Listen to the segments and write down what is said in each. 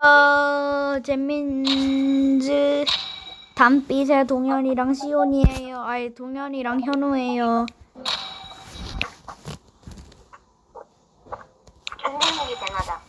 어, 잼민즈 담빛의 동현이랑 시온이에요. 아니 동현이랑 현우예요. 대나자.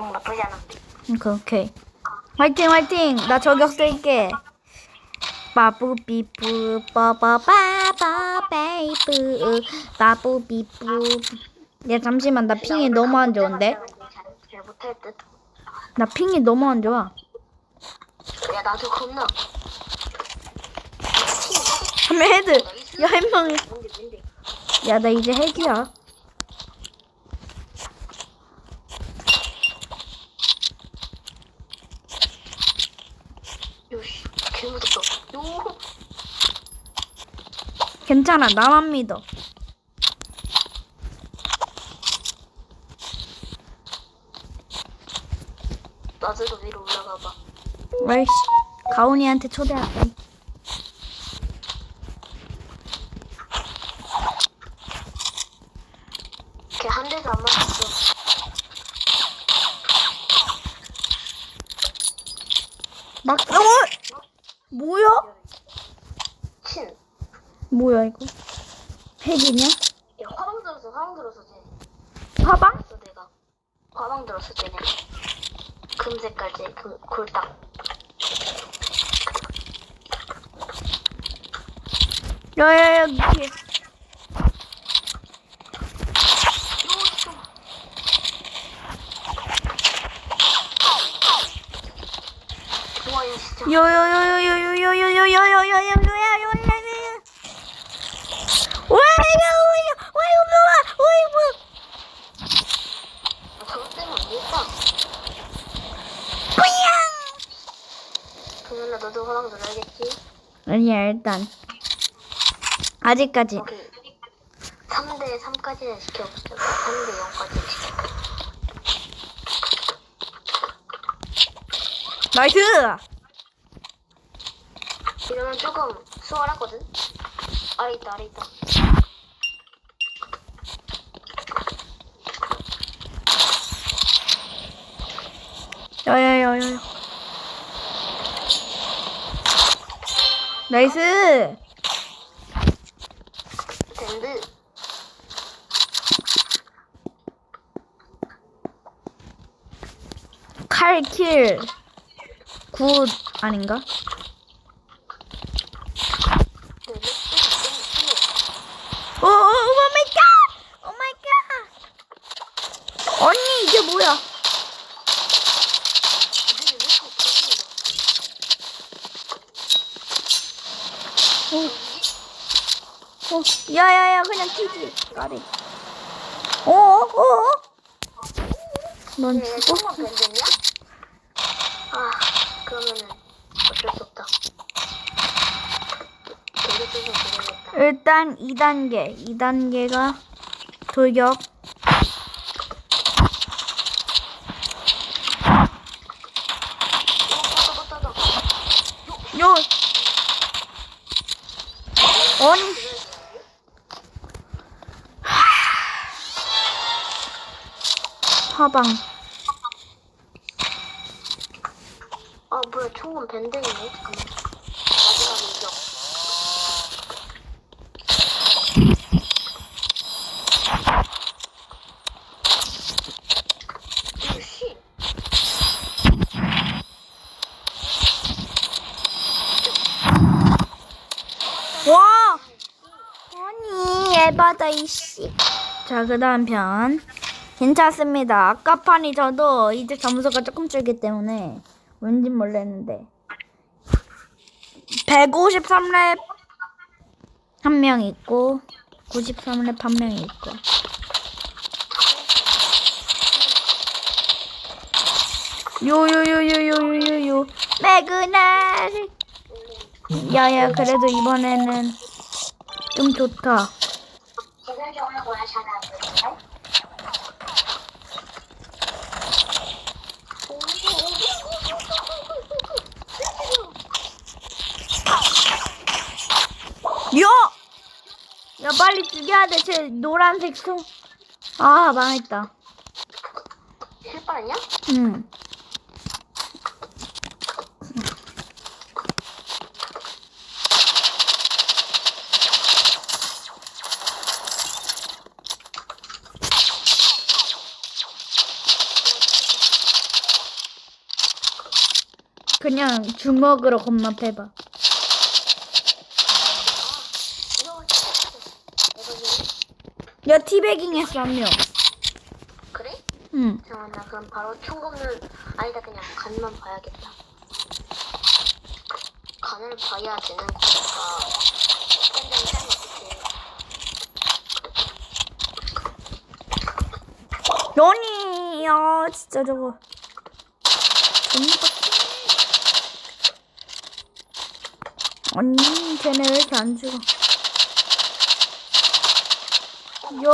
응, 나쁘지 않아. 오케이 오케이. 화이팅 화이팅. 나 저격 쓸게. 바부비부 빠바바바 베이브 바부비부 야 잠시만 나 핑이 너무 안 좋은데 잘, 잘 못할 듯. 나 핑이 너무 안 좋아 야, 나도 겁나. 한 명 헤드 야 한 명이? 야 나 이제. 요. 괜찮아 나만 믿어 나도 위로 올라가 봐. 왜이씨 가온이한테 초대할게 걔한 대도 안 맞았어. 막 어! 뭐야? 친. 뭐야 이거 핵이냐? 야, 화방 들었어, 화방 들었어, 쟤. 화방? 들었어, 내가. 화방 들었어, 쟤네. 금 색깔, 쟤. 금, 골딱. 有有有，不去。有有有。 아니야 일단 아직까지 오케이. 3대 3까지는 시켜보자. 3대 0까지 시켜. 나이스 이러면 조금 수월하거든? 아래 있다, 아래 있다. 야야야야 나이스 밴드. 칼 킬 굿 아닌가? 네, 네, 네, 네, 오, 오, 오 마이 갓! 오 마이 갓! 언니 이게 뭐야? 네. 네, 왜 이렇게 없 어지냐? 어, 야야야 그냥 튀지 까리 어? 어? 넌얘 죽어? 아, 그러면은 어쩔 수 없다. 일단 2단계 2단계가 돌격 어, 떴다, 떴다, 떴다. 요 언 화방 아, 뭐야, 총은 밴드이네? 잠깐만. 마지막 인정. 이거 씨. 와 아니 에바다 이씨 자 그 다음 편 괜찮습니다. 아까 판이 저도 이제 점수가 조금 줄기 때문에 왠지 몰랐는데. 153렙 한 명 있고 93렙 한 명 있고. 요요요요요요요. 매그날. 야야 그래도 이번에는 좀 좋다. 야. 야! 야 빨리 죽여야 돼 제 노란색 송. 아 망했다. 실발 알았냐? 응. 그냥 주먹으로 겁나 패봐. 이거 이거 이거 야, 티베깅 했어, 한 명. 그래? 응. 잠깐만 나 그럼 바로 총검을 아니다 그냥 간만 봐야겠다. 간을 봐야 되는 거니까. 연이, 야, 진짜 저거. 존나 빡- 아니, 쟤네 왜 이렇게 안 죽어? 야.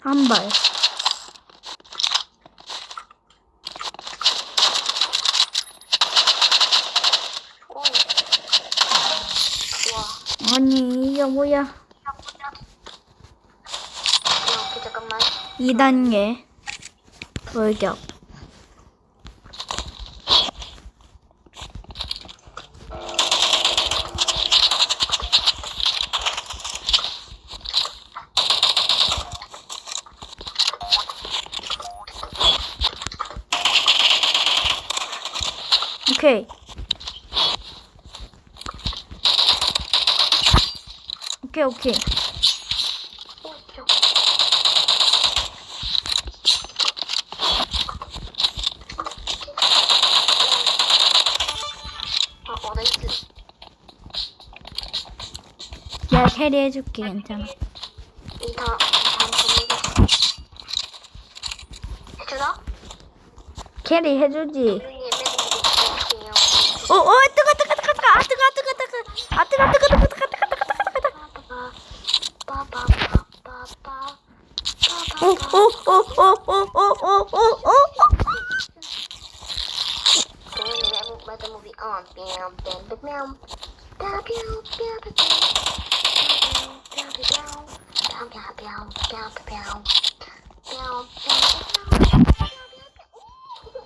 한 발. 어. 아니, 이게 뭐야? 야, 오케이 잠깐만. 2단계. 돌격. 오케이. 오케이, 오케이. 야, 캐리해줄게, 괜찮아. 이? 캐리 해주지. 어, 어, 뜨거, 뜨거, 뜨거, 뜨거, 아, 뜨거, 뜨거, 뜨거, 아, 뜨거, 뜨거, 뜨거, 뜨거, 뜨거, 뜨거, 뜨거, 뜨거. 오, 오, 오, 오, 오, 오, 오, 오, 오.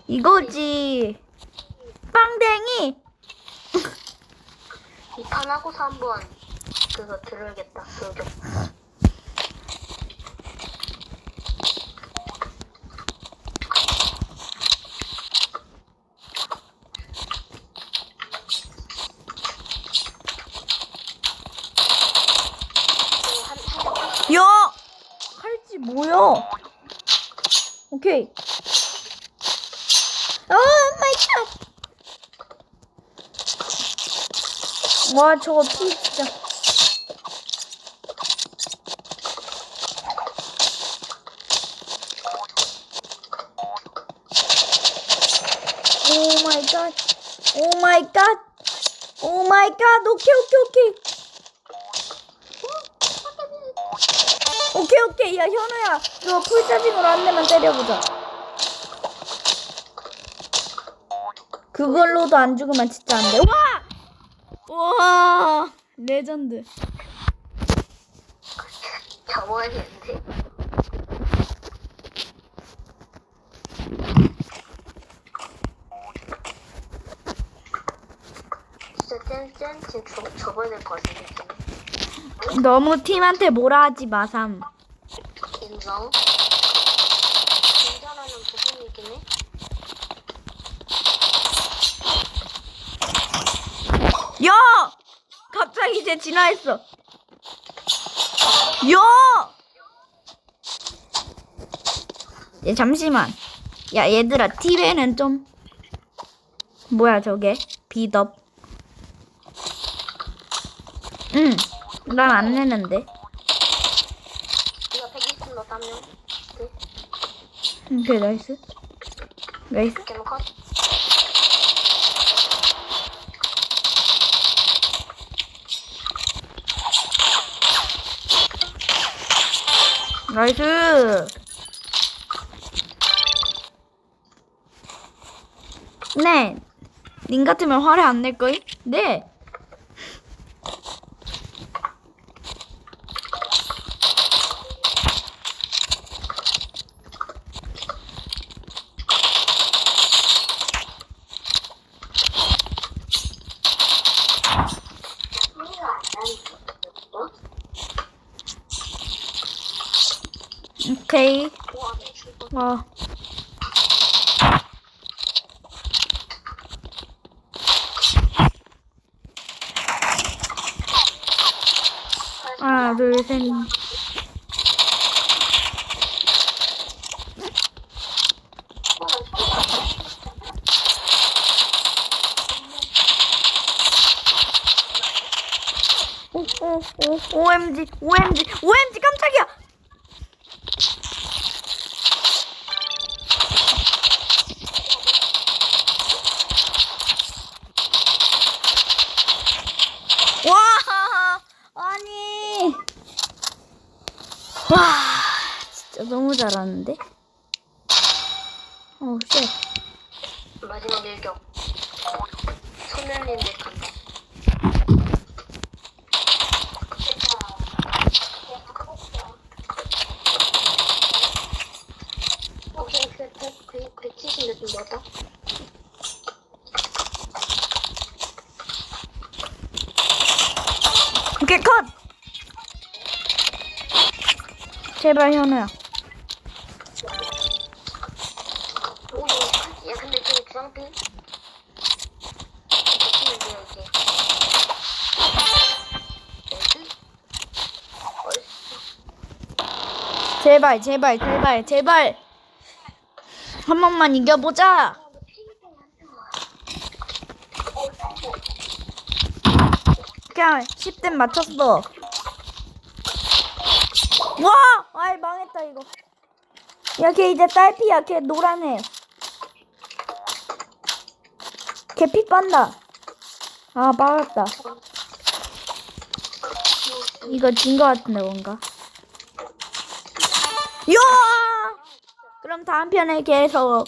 이거지. 빵댕이. 이 판하고서 한번 그거 들어야겠다. 그거. 한, 한, 야, 칼지 뭐야? 오케이. 오 마이 갓. 와, 저거 피 진짜. 오 마이 갓. 오 마이 갓. 오 마이 갓. 오케이, 오케이, 오케이. 오케이 오케이 야 현우야 너 풀짜징으로 한 대만 때려보자 그걸로도 안 죽으면 진짜 안돼 와! 와 레전드 접어야겠는데. 진짜 짠짠 지금 접, 접어야 될 것 같은데. 너무 팀한테 뭐라 하지 마 삼 인정. 괜찮아는 부분이긴 해. 야! 갑자기 이제 진화했어. 야! 얘 잠시만. 야 얘들아 팁에는 좀 뭐야 저게? 비덥. 응 난 안 내는데. 네가 120 넣었다 명. 네. 오케이 나이스. 나이스 나이스 네. 님 같으면 화를 안 낼 거임? 네. 오케이. 와, 내 출근. 어. 하나, 둘, 셋. 오, 오, 오, OMG, OMG, OMG, 와, 진짜 너무 잘하는데? 어, 쉣. 마지막 일격. 소멸님들 간다. 오케이, 그, 그, 그, 그, 170몇 좀 넣었다. 오케이, 컷! 제발, 현우야. 야, 근데 저 주황빛. 제발, 제발, 제발, 제발. 한 번만 이겨보자. 그냥 10대 맞췄어. 와! 아이, 망했다, 이거. 야, 걔 이제 딸피야. 걔 노란애. 걔피 빤다. 아, 막았다. 이거 진 거 같은데, 뭔가. 야! 그럼 다음 편에 계속